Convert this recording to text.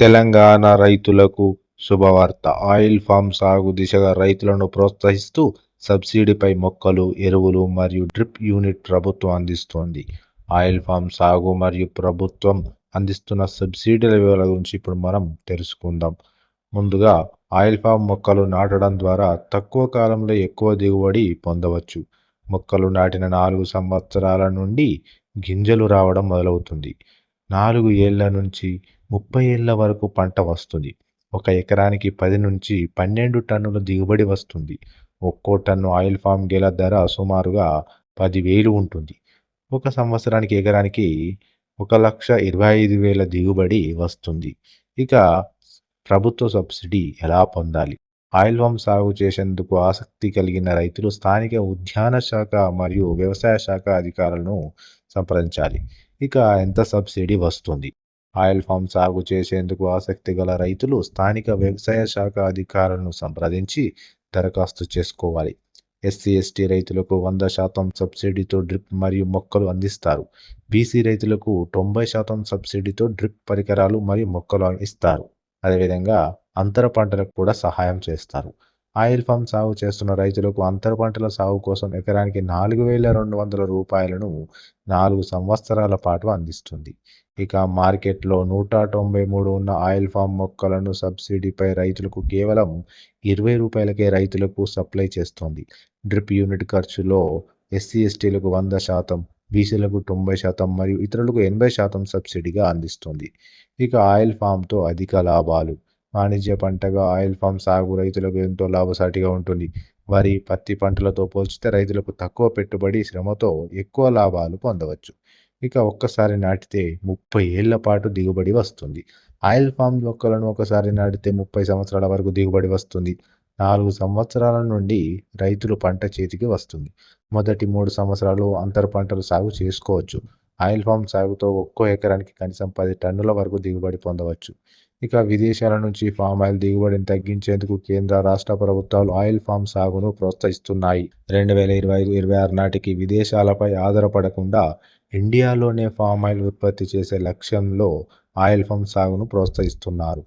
తెలంగాణ రైతులకు శుభవార్త. Oil form సాగు దిశగా రైతులను ప్రోత్సహిస్తూ సబ్సిడీపై మొక్కలు ఎరువులు మరియు డ్రిప్ యూనిట్ ప్రభుత్వం అందిస్తోంది. ఆయిల్ ఫామ్ సాగు మరియు ప్రభుత్వం అందిస్తున్న సబ్సిడీల వివరాల గురించి ఇప్పుడు మనం తెలుసుకుందాం. ముందుగా ఆయిల్ ఫామ్ మొక్కలు నాటడం ద్వారా తక్కువ కాలంలో ఎక్కువ దిగుబడి పొందవచ్చు. మొక్కలు నాటిన నాలుగు సంవత్సరాల నుండి గింజలు రావడం మొదలవుతుంది. నాలుగు ఏళ్ళ నుంచి ముప్పై ఏళ్ళ వరకు పంట వస్తుంది. ఒక ఎకరానికి పది నుంచి పన్నెండు టన్నుల దిగుబడి వస్తుంది. ఒక్కో టన్ను ఆయిల్ ఫామ్ గేల ధర సుమారుగా పదివేలు ఉంటుంది. ఒక సంవత్సరానికి ఎకరానికి ఒక లక్ష ఇరవై ఐదు వేల దిగుబడి వస్తుంది. ఇక ప్రభుత్వ సబ్సిడీ ఎలా పొందాలి? ఆయిల్ ఫామ్ సాగు చేసేందుకు ఆసక్తి కలిగిన రైతులు స్థానిక ఉద్యాన శాఖ మరియు వ్యవసాయ శాఖ అధికారులను సంప్రదించాలి. ఇక ఎంత సబ్సిడీ వస్తుంది? ఆయిల్ ఫామ్ సాగు చేసేందుకు ఆసక్తి గల రైతులు స్థానిక వ్యవసాయ శాఖ అధికారులను సంప్రదించి దరఖాస్తు చేసుకోవాలి. ఎస్సీ ఎస్టీ రైతులకు వంద శాతం సబ్సిడీతో డ్రిప్ మరియు మొక్కలు అందిస్తారు. బీసీ రైతులకు తొంభై శాతం సబ్సిడీతో డ్రిప్ పరికరాలు మరియు మొక్కలు ఇస్తారు. అదేవిధంగా అంతర పంటలకు కూడా సహాయం చేస్తారు. ఆయిల్ ఫామ్ సాగు చేస్తున్న రైతులకు అంతర పంటల సాగు కోసం ఎకరానికి నాలుగు వేల రెండు వందల రూపాయలను నాలుగు సంవత్సరాల పాటు అందిస్తుంది. ఇక మార్కెట్లో నూట తొంభై మూడు ఉన్న ఆయిల్ ఫామ్ మొక్కలను సబ్సిడీపై రైతులకు కేవలం ఇరవై రూపాయలకే రైతులకు సప్లై చేస్తోంది. డ్రిప్ యూనిట్ ఖర్చులో ఎస్సీ ఎస్టీలకు వంద శాతం బీసీలకు తొంభై శాతం మరియు ఇతరులకు ఎనభై శాతం సబ్సిడీగా అందిస్తుంది. ఇక ఆయిల్ ఫామ్తో అధిక లాభాలు. వాణిజ్య పంటగా ఆయిల్ ఫామ్ సాగు రైతులకు ఎంతో లాభసాటిగా ఉంటుంది. వరి పత్తి పంటలతో పోల్చితే రైతులకు తక్కువ పెట్టుబడి శ్రమతో ఎక్కువ లాభాలు పొందవచ్చు. ఇక ఒక్కసారి నాటితే ముప్పై ఏళ్ళ పాటు దిగుబడి వస్తుంది. ఆయిల్ ఫామ్ మొక్కలను ఒకసారి నాటితే ముప్పై సంవత్సరాల వరకు దిగుబడి వస్తుంది. నాలుగు సంవత్సరాల నుండి రైతులు పంట చేతికి వస్తుంది. మొదటి మూడు సంవత్సరాలు అంతర పంటలు సాగు చేసుకోవచ్చు. ఆయిల్ ఫామ్ సాగుతో ఒక్కో ఎకరానికి కనీసం పది టన్నుల వరకు దిగుబడి పొందవచ్చు. ఇక విదేశాల నుంచి ఫామ్ ఆయిల్ దిగుబడిని తగ్గించేందుకు కేంద్ర రాష్ట్ర ప్రభుత్వాలు ఆయిల్ ఫామ్ సాగును ప్రోత్సహిస్తున్నాయి. రెండు వేల ఇరవై ఐదు ఇరవై ఆరు నాటికి విదేశాలపై ఆధారపడకుండా ఇండియాలోనే ఫామ్ ఆయిల్ ఉత్పత్తి చేసే లక్ష్యంలో ఆయిల్ ఫామ్ సాగును ప్రోత్సహిస్తున్నారు.